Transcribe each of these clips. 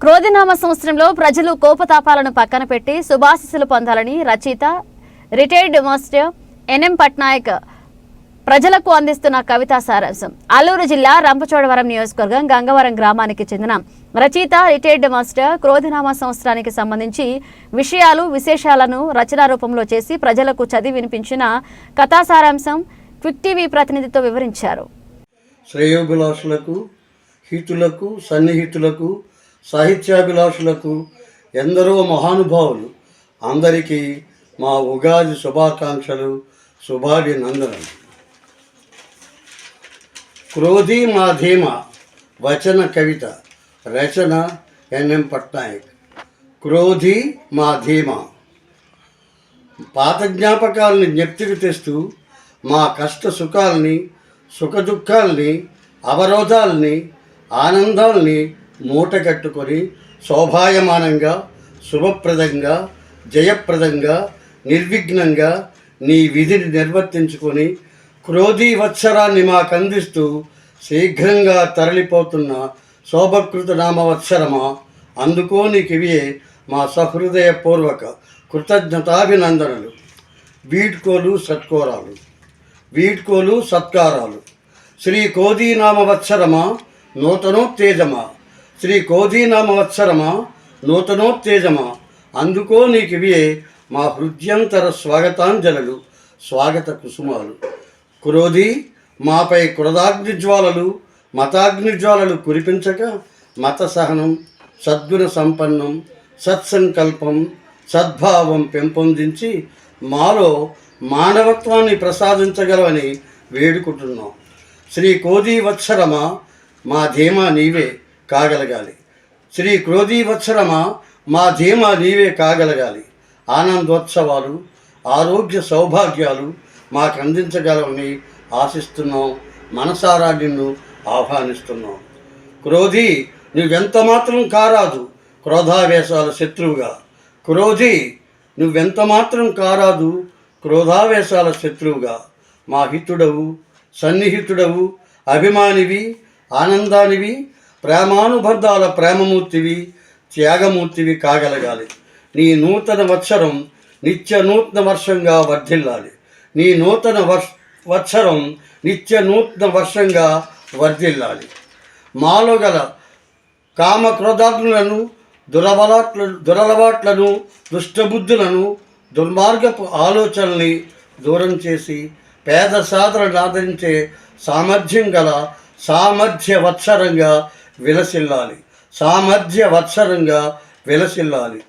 క్రోధినామ సంవత్సరంలో ప్రజలు కోపతాపాలను పక్కన పెట్టి శుభాశిస్సులు పొందాలని రచయిత రిటైర్డ్ మాస్టర్ ఎన్ఎం పట్నాయక్ ప్రజలకు అందిస్తున్న కవితా సారాంశం. అల్లూరు జిల్లా రంపచోడవరం నియోజకవర్గం గంగవరం గ్రామానికి చెందిన రచయిత రిటైర్డ్ మాస్టర్ క్రోధనామ సంవత్సరానికి సంబంధించి విషయాలు విశేషాలను రచనా రూపంలో చేసి ప్రజలకు చదివి వినిపించిన కథా సారాంశం క్విక్ టీవీ ప్రతినిధితో వివరించారు. శ్రేయోభిలాషులకు హితులకు సన్నిహితులకు సాహిత్యాభిలాషులకు ఎందరో మహానుభావులు అందరికీ మా ఉగాది శుభాకాంక్షలు శుభాభినందనలు. క్రోధి మా ధీమ వచన కవిత రచన ఎన్ఎం పట్నాయక్. క్రోధీ మా ధీమ. పాత జ్ఞాపకాలని జ్ఞప్తికి తెస్తూ మా కష్ట సుఖాలని సుఖదుఖాల్ని అవరోధాల్ని ఆనందాల్ని మూట కట్టుకొని శోభాయమానంగా శుభప్రదంగా జయప్రదంగా నిర్విఘ్నంగా నీ విధిని నిర్వర్తించుకొని క్రోధీవత్సరాన్ని మాకందిస్తూ మాకు అందిస్తూ శీఘ్రంగా తరలిపోతున్న శోభకృత నామవత్సరమా? అందుకో నీకివే మా సహృదయపూర్వక కృతజ్ఞతాభినందనలు. వీడ్కోలు సత్కోరాలు. వీడ్కోలు సత్కారాలు. శ్రీ కోదీనామవత్సరమా నూతనోత్తేజమా? శ్రీ కోదీనామవత్సరమా నూతనోత్తేజమా? అందుకో నీకు మా హృద్యంతర స్వాగతాంజలు స్వాగత కుసుమాలు. క్రోధి మాపై క్రోధాగ్నిజ్వాలలు మతాగ్నిజ్వాలలు కురిపించక మత సహనం సద్గుణ సంపన్నం సత్సంకల్పం సద్భావం పెంపొందించి మాలో మానవత్వాన్ని ప్రసాదించగలవని వేడుకుంటున్నాం. శ్రీ కోదీ వత్సరమ మా ధీమా నీవే. కాగలగాలి. శ్రీ క్రోధీవత్సరమ మా ధీమా నీవే కాగలగాలి. ఆనందోత్సవాలు ఆరోగ్య సౌభాగ్యాలు మాకు అందించగలవని ఆశిస్తున్నాం. మనసారా నిన్ను ఆహ్వానిస్తున్నాం. క్రోధి నువ్వెంత మాత్రం కారాదు క్రోధావేశాల శత్రువుగా. క్రోధి నువ్వెంత మాత్రం కారాదు క్రోధావేశాల శత్రువుగా. మా హితుడవు సన్నిహితుడవు అభిమానివి ఆనందానివి ప్రేమానుబంధాల ప్రేమమూర్తివి త్యాగమూర్తివి కాగలగాలి. నీ నూతన వత్సరం నిత్య నూతన వర్షంగా వర్ధిల్లాలి. నీ నూతన వర్ష వత్సరం నిత్య నూతన వర్షంగా వర్ధిల్లాలి. మాలో గల కామ క్రోధాగ్నులను దురలవాట్లను దుష్టబుద్ధులను దుర్మార్గపు ఆలోచనల్ని దూరం చేసి పేద సాధన ఆదరించే సామర్థ్యం గల సామర్థ్య వత్సరంగా విలసిల్లాలి. సామర్థ్య వత్సరంగా విలసిల్లాలి.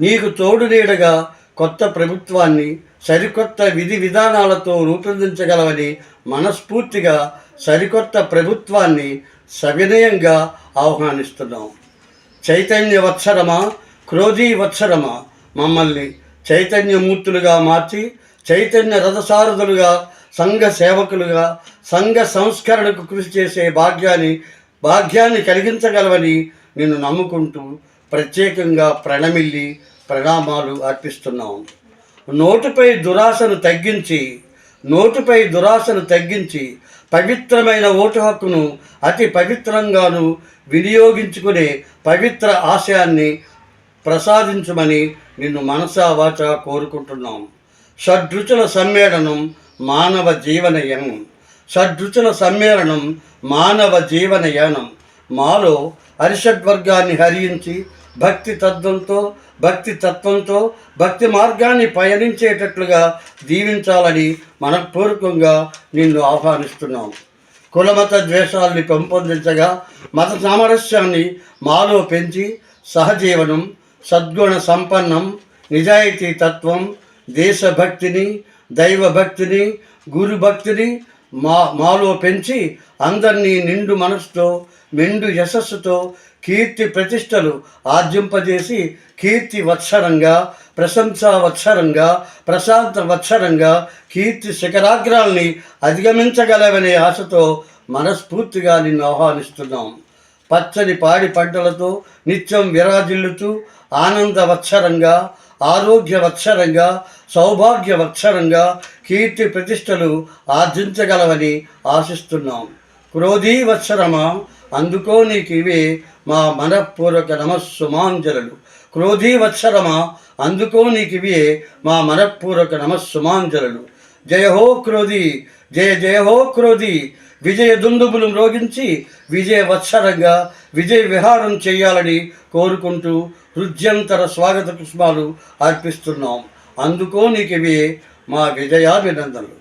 నీకు తోడు నీడగా కొత్త ప్రభుత్వాన్ని సరికొత్త విధి విధానాలతో రూపొందించగలవని మనస్ఫూర్తిగా సరికొత్త ప్రభుత్వాన్ని సవినయంగా ఆహ్వానిస్తున్నాం. చైతన్య వత్సరమా క్రోధీ వత్సరమా? మమ్మల్ని చైతన్యమూర్తులుగా మార్చి చైతన్య రథసారథులుగా సంఘ సేవకులుగా సంఘ సంస్కరణకు కృషి చేసే భాగ్యాన్ని భాగ్యాన్ని కలిగించగలవని నిన్ను నమ్ముకుంటూ ప్రత్యేకంగా ప్రణమిల్లి ప్రణామాలు అర్పిస్తున్నాం. నోటుపై దురాశను తగ్గించి నోటుపై దురాశను తగ్గించి పవిత్రమైన ఓటు హక్కును అతి పవిత్రంగాను వినియోగించుకునే పవిత్ర ఆశయాన్ని ప్రసాదించమని నిన్ను మనసా వాచ కోరుకుంటున్నాం. షడ్రుచుల సమ్మేళనం మానవ జీవనయం. షడ్రుచుల సమ్మేళనం మానవ జీవనయానం మాలో అరిషడ్వర్గాన్ని హరించి భక్తి తత్వంతో భక్తి తత్వంతో భక్తి మార్గాన్ని పయనించేటట్లుగా దీవించాలని మనపూర్వకంగా నిన్ను ఆహ్వానిస్తున్నాం. కులమత ద్వేషాల్ని పెంపొందించగా మత సామరస్యాన్ని మాలో పెంచి సహజీవనం సద్గుణ సంపన్నం నిజాయితీ తత్వం దేశభక్తిని దైవభక్తిని గురుభక్తిని మా మాలో పెంచి అందరినీ నిండు మనసుతో మెండు యశస్సుతో కీర్తి ప్రతిష్టలు ఆర్జింపజేసి కీర్తి వత్సరంగా ప్రశంసా వత్సరంగా ప్రశాంత వత్సరంగా కీర్తి శిఖరాగ్రాల్ని అధిగమించగలవనే ఆశతో మనస్ఫూర్తిగా నిన్ను ఆహ్వానిస్తున్నాం. పచ్చని పాడి పంటలతో నిత్యం విరాజిల్లుతూ ఆనంద వత్సరంగా ఆరోగ్య వత్సరంగా సౌభాగ్య వత్సరంగా కీర్తి ప్రతిష్టలు ఆర్జించగలవని ఆశిస్తున్నాం. క్రోధీవత్సరమ? అందుకో నీకివే మా మనఃపూర్వక నమస్సుమాంజలు క్రోధీవత్సరమ? అందుకో నీకివే మా మనఃపూర్వక నమస్సుమాంజలు జయ హో క్రోధి జయ జయ హో క్రోధి. విజయ దుందుబులు మ్రోగించి విజయ వత్సరంగా విజయ విహారం చేయాలని కోరుకుంటూ హృద్యంతర స్వాగత పుష్పాలు అర్పిస్తున్నాం. అందుకో నీకు ఇవే మా విజయాభినందనలు